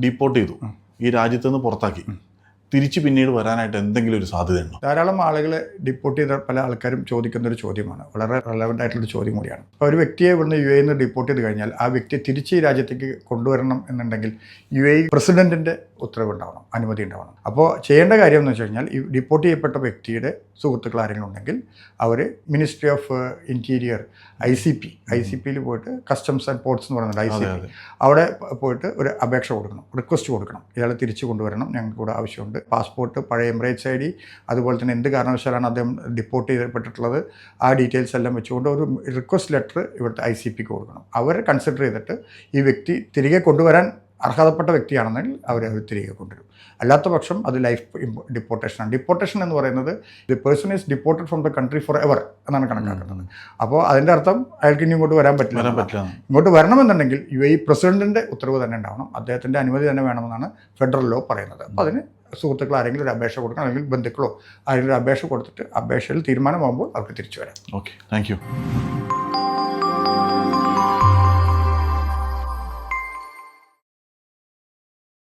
Deport ചെയ്തു. ഈ രാജ്യത്ത് നിന്ന് പുറത്താക്കി. തിരിച്ച് പിന്നീട് വരാനായിട്ട് എന്തെങ്കിലും ഒരു സാധ്യതയുണ്ടോ? ധാരാളം ആളുകളെ ഡിപ്പോർട്ട് ചെയ്ത പല ആൾക്കാരും ചോദിക്കുന്ന ഒരു ചോദ്യമാണ്. വളരെ റെലവന്റ് ആയിട്ടുള്ള ചോദ്യം കൂടിയാണ്. അപ്പോൾ ഒരു വ്യക്തിയെ ഇവിടുന്ന് യു എയിൽ നിന്ന് ഡിപ്പോർട്ട് ചെയ്ത് കഴിഞ്ഞാൽ ആ വ്യക്തിയെ തിരിച്ച് ഈ രാജ്യത്തേക്ക് കൊണ്ടുവരണം എന്നുണ്ടെങ്കിൽ യു എ പ്രസിഡന്റിന്റെ ഉത്തരവ് ഉണ്ടാവണം അനുമതി ഉണ്ടാവണം. അപ്പോൾ ചെയ്യേണ്ട കാര്യം എന്ന് വെച്ച് കഴിഞ്ഞാൽ ഈ ഡിപ്പോർട്ട് ചെയ്യപ്പെട്ട വ്യക്തിയുടെ സുഹൃത്തുക്കൾ ആരെങ്കിലും ഉണ്ടെങ്കിൽ അവർ ministry of interior I C P I C പിയിൽ പോയിട്ട് കസ്റ്റംസ് ആൻഡ് പോർട്സ് എന്ന് പറയുന്നത് ഐ സി പി അവിടെ പോയിട്ട് ഒരു അപേക്ഷ കൊടുക്കണം റിക്വസ്റ്റ് കൊടുക്കണം. ഇയാളെ തിരിച്ചു കൊണ്ടുവരണം ഞങ്ങൾക്ക് കൂടെ ആവശ്യമുണ്ട്. പാസ്പോർട്ട് പഴയ എമിറേറ്റ്സ് ഐ ഡി അതുപോലെ തന്നെ എന്ത് കാരണവശാലാണ് അദ്ദേഹം ഡിപ്പോർട്ട് ചെയ്യപ്പെട്ടിട്ടുള്ളത് ആ ഡീറ്റെയിൽസ് എല്ലാം വെച്ചുകൊണ്ട് ഒരു റിക്വസ്റ്റ് ലെറ്റർ ഇവിടുത്തെ ഐ സി പിക്ക് കൊടുക്കണം. അവർ കൺസിഡർ ചെയ്തിട്ട് ഈ വ്യക്തി തിരികെ കൊണ്ടുവരാൻ അർഹതപ്പെട്ട വ്യക്തിയാണെന്നെങ്കിൽ അവരെ അവർ തിരികെ കൊണ്ടുവരും. അല്ലാത്ത പക്ഷം അത് ലൈഫ് ഡിപ്പോർട്ടേഷനാണ് ഡിപ്പോർട്ടേഷൻ എന്ന് പറയുന്നത് the person is deported from the country for ever എന്നാണ് കണക്കാക്കുന്നത്. അപ്പോൾ അതിന്റെ അർത്ഥം അയാൾക്ക് ഇനി ഇങ്ങോട്ട് വരാൻ പറ്റില്ല. വരാൻ പറ്റില്ല. ഇങ്ങോട്ട് വരണമെന്നുണ്ടെങ്കിൽ യു എ പ്രസിഡന്റിന്റെ ഉത്തരവ് തന്നെ ഉണ്ടാവണം. അദ്ദേഹത്തിന്റെ അനുമതി തന്നെ വേണമെന്നാണ് ഫെഡറൽ ലോ പറയുന്നത്. അപ്പോൾ അതിന് സുഹൃത്തുക്കൾ ആരെങ്കിലും ഒരു അപേക്ഷ കൊടുക്കണം അല്ലെങ്കിൽ ബന്ധുക്കളോ ആരെങ്കിലും ഒരു അപേക്ഷ കൊടുത്തിട്ട് അപേക്ഷയിൽ തീരുമാനമാകുമ്പോൾ അവർക്ക് തിരിച്ചു വരാം. Okay thank you